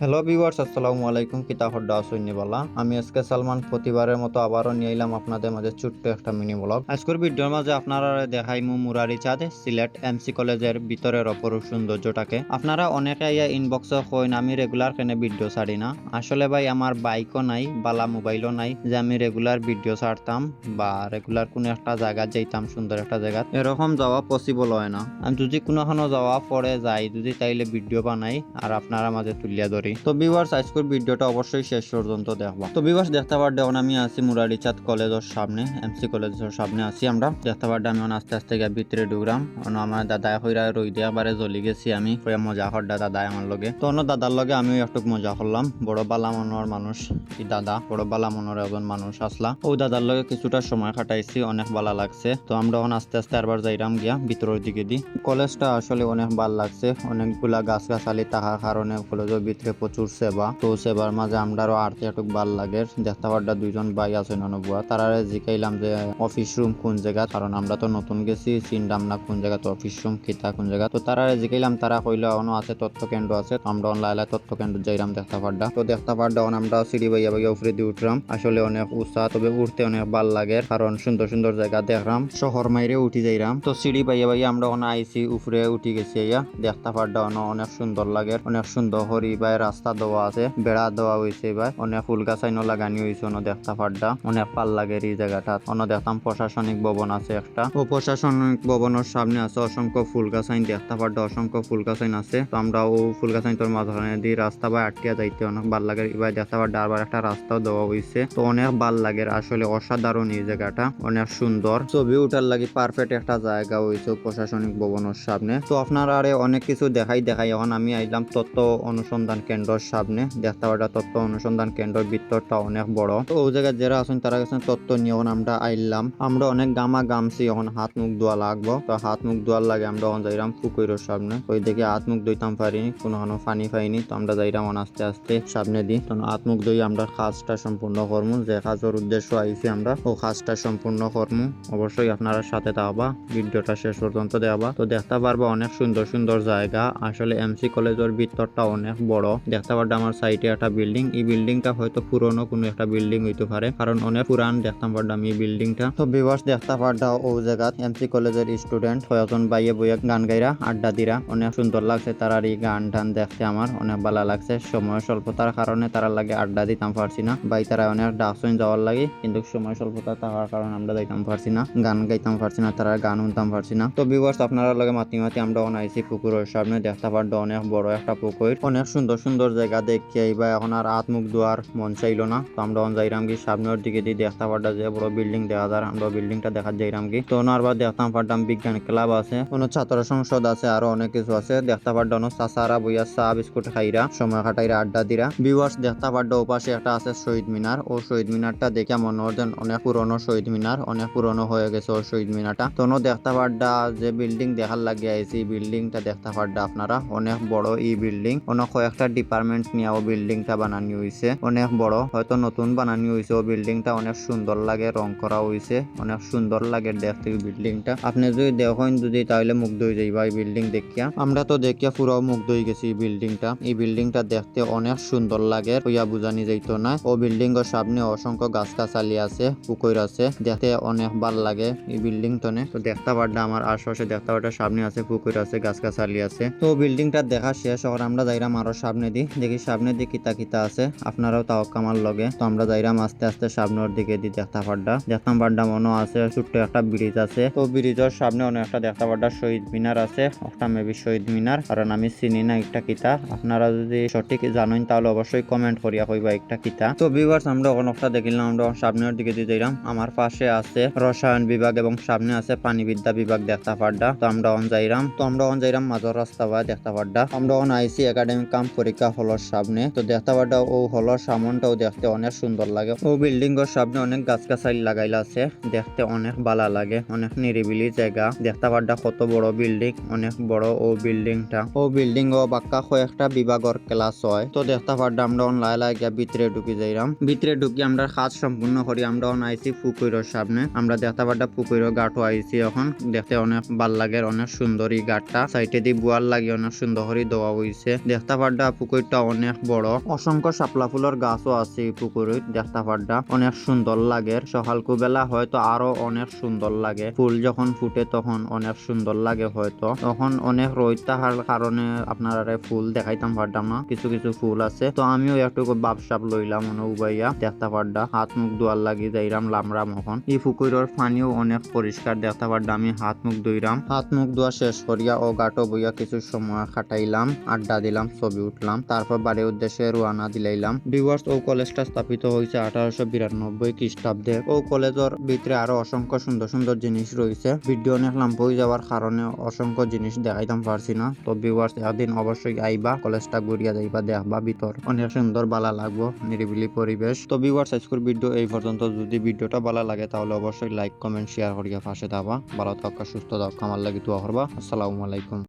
Hello viewers আসসালামু আলাইকুম। কিতা হড্ডা সৈন্যবালা আমি আজকে সালমান প্রতিবারের মতো আবারও নিয়ে এলাম আপনাদের মাঝে ছোট্ট একটা মিনি ব্লগ আজকের ভিডিওর মাঝে আপনারা দেখাই মু মুরারি চাঁদ, সিলেট এমসি কলেজের ভিতরের অপরূপ সৌন্দর্যটাকে। আপনারা অনেকে ইয়া ইনবক্সে কইন, আমি রেগুলার কেন ভিডিও ছাড়ি না। আসলে ভাই, আমার বাইকও নাই, বালা মোবাইলও নাই যে আমি রেগুলার ভিডিও ছাড়তাম বা রেগুলার কোনো একটা জায়গা যাইতাম, সুন্দর একটা জায়গা। এরকম যাওয়া পসিবল হয় না। আমি যদি কোনোখানো যাওয়া পরে যাই যদি তাইলে ভিডিও বানাই আর আপনারা মাঝে তুলিয়া ধরি। তো ভিউয়ার্স আজকের ভিডিওটা অবশ্যই শেষ পর্যন্ত দেখবা। তো ভিউয়ার্স দেখতে এখন আমি আছি মুরারি চাঁদ কলেজের সামনে এমসি কলেজের সামনে আছি আমরা। দেখতে পারবে আমি আস্তে আস্তে গিয়ে ভিতরে ঢুকলাম। অন্য আমার দাদা হইরা রই দিয়া বারে জ্বলি গেছি আমি। মজা হর দাদা আমার লগে। তো অন্য দাদার লগে আমিও একটু মজা করলাম। বড় বালা মনের মানুষ, ই দাদা। বড় বালা মনের একজন মানুষ আসলা। ও দাদার লগে কিছুটা সময় কাটাইছি, অনেক ভালো লাগছে। তো আমরা এখন আস্তে আস্তে আরবার যাইরাম গিয়া ভিতরের দিকে দি। কলেজটা আসলে অনেক ভালো লাগছে। অনেকগুলা গাছ গাছালি থাকার কারণে কলেজের ভিতরে প্রচুর সেবা। তো সেবার মাঝে আমরারও আরতে একটু ভালো লাগে। দেখতে পারডা দুইজন ভাই আছেন অনুভবা তারা জিকাইলাম যে অফিস রুম কোন জায়গা? কারণ আমরা তো নতুন গেছি, চিনলাম না কোন জায়গা তো অফিস রুম কিতা কোন জায়গা। তো তারা জিকাইলাম, তারা কইলো, অন আছে তথ্য কেন্দ্র আছে আমরা অন লাইলা তথ্য কেন্দ্র যাইলাম দেখতে পারডা। তো দেখতে অন আমরা সিঁড়ি বাইয়া বাইয়া উপরে দিয়ে উঠলাম। আসলে অনেক উৎসাহ তবে উঠতে অনেক ভালো লাগে। কারণ সুন্দর সুন্দর জায়গা দেখলাম। শহর মাইরে উঠি যাইলাম। তো সিঁড়ি বাইয়া বাইয়া আমরা অন আইসি, উপরে উঠি গেছি ইয়া দেখতে অন অনেক সুন্দর লাগে। অনেক সুন্দর হরি বাই রাস্তা দেওয়া আছে, বেড়া দেওয়া হয়েছে এবার। অনেক ফুল গাছাইনো লাগানি হয়েছে অন্য দেখতে পারডা অনেক পাল লাগে এই জায়গাটা। অন্য দেখতাম প্রশাসনিক ভবন আছে একটা। ও প্রশাসনিক ভবনের সামনে আছে অসংখ্য ফুল গাছাইন দেখতে পারডা অসংখ্য ফুল গাছাইন আছে। তো আমরা ও ফুল গাছাইন তোর মাঝখানে দিয়ে রাস্তা বা আটকিয়া যাইতে অনেক ভালো লাগে। এবার দেখতে পারডা আবার একটা রাস্তাও দেওয়া হয়েছে তো অনেক ভালো লাগে আসলে অসাধারণ এই জায়গাটা। অনেক সুন্দর। ছবি উঠার লাগে পারফেক্ট একটা জায়গা হয়েছে প্রশাসনিক ভবনের সামনে। তো আপনারা আরে অনেক কিছু দেখাই দেখাই, এখন আমি আইলাম তথ্য অনুসন্ধান কেন্দ্রের সামনে দেখতে পারটা তথ্য অনুসন্ধান কেন্দ্রের ভিতরটা অনেক বড়। তো ওই জায়গায় যারা আছেন তারা গেছেন তত্ত্ব নিয়ে আমরা আইলাম আমরা অনেক গামা গামছি এখন হাত মুখ ধোয়া লাগবো। তো হাত মুখ ধোয়ার লাগে আমরা এখন যাইলাম পুকুরের সামনে। ওই দেখে হাত মুখ ধুইতাম পারিনি কোনো কোনো পানি পাইনি। তো আমরা যাইরাম এখন আস্তে আস্তে সামনে দিই তো হাত মুখ ধুই আমরা কাজটা সম্পূর্ণ করব যে কাজের উদ্দেশ্য আইছি আমরা ও কাজটা সম্পূর্ণ করব অবশ্যই আপনারা সাথে থাকবা, ভিডিওটা শেষ পর্যন্ত দেওয়া তো দেখতে পারবা অনেক সুন্দর সুন্দর জায়গা। আসলে এমসি কলেজের ভিতরটা অনেক বড়। দেখতে পারবা আমার সাইডে একটা বিল্ডিং। এই বিল্ডিংটা হয়তো পুরনো কোনো একটা বিল্ডিং হইতে পারে, কারণ অনেক পুরান দেখতাম পারলাম এই বিল্ডিংটা। তো বিবাস দেখতে পারডা ও জায়গা এমসি কলেজের স্টুডেন্ট কয়েকজন বাইয়ে বইয়ে গান গাইরা আড্ডা দিরা। অনেক সুন্দর লাগছে তারার এই গান টান দেখতে আমার, অনেক ভালো লাগছে। সময় স্বল্পতার কারণে তারা লাগে আড্ডা দিতাম পারছি না। বাই তারা অনেক ডাকসইন যাওয়ার লাগে, কিন্তু সময় স্বল্পতা থাকার কারণে আমরা যাইতাম পারছি না, গান গাইতাম পারছি না তারা গান শুনতাম পারছি না। তো বিবাস আপনারা লগে মাতি মাতি আমরা অনাইছি পুকুরের সামনে, দেখতে পারডা অনেক বড় একটা পুকুর। অনেক সুন্দর সুন্দর জায়গা দেখি এইবার এখন আর হাত মুখ মন চাইলো না। তো আমরা অন যাইরাম কি সামনের দিকে দিয়ে দেখতে পারডা যে বড় বিল্ডিং দেখা যায় আমরা বিল্ডিংটা দেখা যাইরাম কি। তো আরবার দেখতাম পারতাম বিজ্ঞান ক্লাব আছে। কোন ছাত্র সংসদ আছে, আরও অনেক কিছু আছে। দেখতে পারডা চাচারা বইয়া চা বিস্কুট খাইরা, সময় কাটাইরা আড্ডা দিরা। ভিউয়ার্স দেখতে পারডা ওপাশে একটা আছে শহীদ মিনার। ও শহীদ মিনারটা দেখে মনে যেন অনেক পুরনো শহীদ মিনার, অনেক পুরনো হয়ে গেছে ও শহীদ মিনারটা। তো দেখতে পারডা যে বিল্ডিং দেখার লাগে আইছি বিল্ডিংটা দেখতে পারডা আপনারা। অনেক বড় এই বিল্ডিং অনেক কয়েকটা ডিপার্টমেন্ট নিয়ে ও বিল্ডিংটা বানানি হয়েছে অনেক বড়, হয়তো নতুন বানানি হয়েছে ও বিল্ডিংটা অনেক সুন্দর লাগে, রং করা হয়েছে অনেক সুন্দর লাগে দেখতে বিল্ডিংটা আপনি যদি দেখেন যদি, তাহলে মুগ্ধ হয়ে যাইবা এই বিল্ডিং দেখিয়া। আমরা তো দেখিয়া পুরো মুগ্ধ হয়ে গেছি এই বিল্ডিংটা এই বিল্ডিংটা দেখতে অনেক সুন্দর লাগে, হইয়া বুঝানি যাইতো না। ও বিল্ডিং এর সামনে অসংখ্য গাছ গাছালি আছে, পুকুর আছে। দেখতে অনেক ভালো লাগে এই বিল্ডিং টনে তো দেখতে পারডা আমার আশেপাশে দেখতে পারডা সামনে আছে, পুকুর আছে গাছ গাছালি আছে। তো বিল্ডিংটা দেখা শেষ হওয়ার আমরা যাইরাম আরও সামনে দি, দেখি সামনে দিয়ে কিতা কিতা আছে। আপনারাও তাও কামার লগে। তো আমরা যাইরাম আস্তে আস্তে সামনের দিকে দি দেখতে পারডা দেখতাম পারডা মনে আছে, ছোট্ট একটা ব্রিজ আছে। তো ব্রিজের সামনে অনেক একটা দেখতে পারডা শহীদ মিনার আছে। একটা মেবি শহীদ মিনার। কারণ আমি চিনি না একটা কিতা। আপনারা যদি সঠিক জানেন তাহলে অবশ্যই কমেন্ট করিয়া কইবা একটা কিতা। তো ভিউয়ার্স আমরা অনেকটা দেখিলাম, আমরা সামনের দিকে দিয়ে যাইলাম আমার পাশে আছে রসায়ন বিভাগ এবং সামনে আছে পানিবিদ্যা বিভাগ দেখতে পারডা তো আমরা অন যাইরাম। তো আমরা অন যাইরাম মাঝর রাস্তা বা দেখতে পারডা আমরা অন আইসি একাডেমিক কাম পরীক্ষা হলের সামনে। তো দেখতে পারডা ও হলের সামনটাও দেখতে অনেক সুন্দর লাগে। ও বিল্ডিং এর সামনে অনেক গাছ গাছালি লাগাইলা আছে। দেখতে অনেক ভালো লাগে, অনেক নিরিবিলি জায়গা দেখতে পারডা কত বড় বিল্ডিং, অনেক বড় ও বিল্ডিংটা। ও বিল্ডিং ও বাক্কা কয়েকটা বিভাগের ক্লাস হয়। তো দেখতে পারডা আমরা লাই লাই গিয়া ভিতরে ঢুকি যাইরাম। ভিতরে ঢুকি আমরা কাজ সম্পূর্ণ করি, আমরা আইসি পুকুরের সামনে। আমরা দেখতে পারডা পুকুরের গাঠও আইসি এখন। দেখতে অনেক ভালো লাগে, অনেক সুন্দরী গাঠটা সাইডে দিয়ে বুয়ার লাগে অনেক সুন্দর করে দেওয়া হইছে। দেখতে পুকুর পুকুরটা অনেক বড়। অসংখ্য শাপলা ফুলের গাছও আছে এই পুকুরে দেখতে অনেক সুন্দর লাগে। সকালকু বেলা হয়তো আরও অনেক সুন্দর লাগে। ফুল যখন ফুটে তখন অনেক সুন্দর লাগে হয়তো। তখন অনেক রোদ থাকার কারণে আপনারা ফুল দেখাইতাম পারতাম না। কিছু কিছু ফুল আছে। তো আমিও একটু বাপসাপ লইলাম মনে উবাইয়া দেখতে পারডা হাত মুখ ধোয়ার লাগি যাইরাম, লামরাম এখন। এই পুকুরের পানিও অনেক পরিষ্কার দেখতে পারডা আমি হাত মুখ ধুইরাম। হাত মুখ ধোয়া শেষ করিয়া ও গাটো বইয়া কিছু সময় খাটাইলাম আড্ডা দিলাম, ছবি উঠলাম। তারপর বাড়ির উদ্দেশ্যে রুয়ানা দিলাইলাম। ডিভার্স ও কলেজটা স্থাপিত হয়েছে আঠারোশো বিরানব্বই খ্রিস্টাব্দে। ও কলেজের ভিতরে আরও অসংখ্য সুন্দর সুন্দর জিনিস রয়েছে। ভিডিও অনেক হয়ে যাওয়ার কারণে অসংখ্য জিনিস দেখাইতাম পারছি না। তো ভিউয়ার্স একদিন অবশ্যই আইবা, কলেজটা ঘুরিয়া যাইবা, দেখবা ভিতর। অনেক সুন্দর ভালো লাগবো, নিরিবিলি পরিবেশ। তো ভিউয়ার্স আজকের ভিডিও এই পর্যন্ত। যদি ভিডিওটা ভালো লাগে, তাহলে অবশ্যই লাইক কমেন্ট শেয়ার করিয়া পাশে থাকবা। ভালো থাকা, সুস্থ থাকা, আমার লাগে দোয়া করবা। আসসালামু আলাইকুম।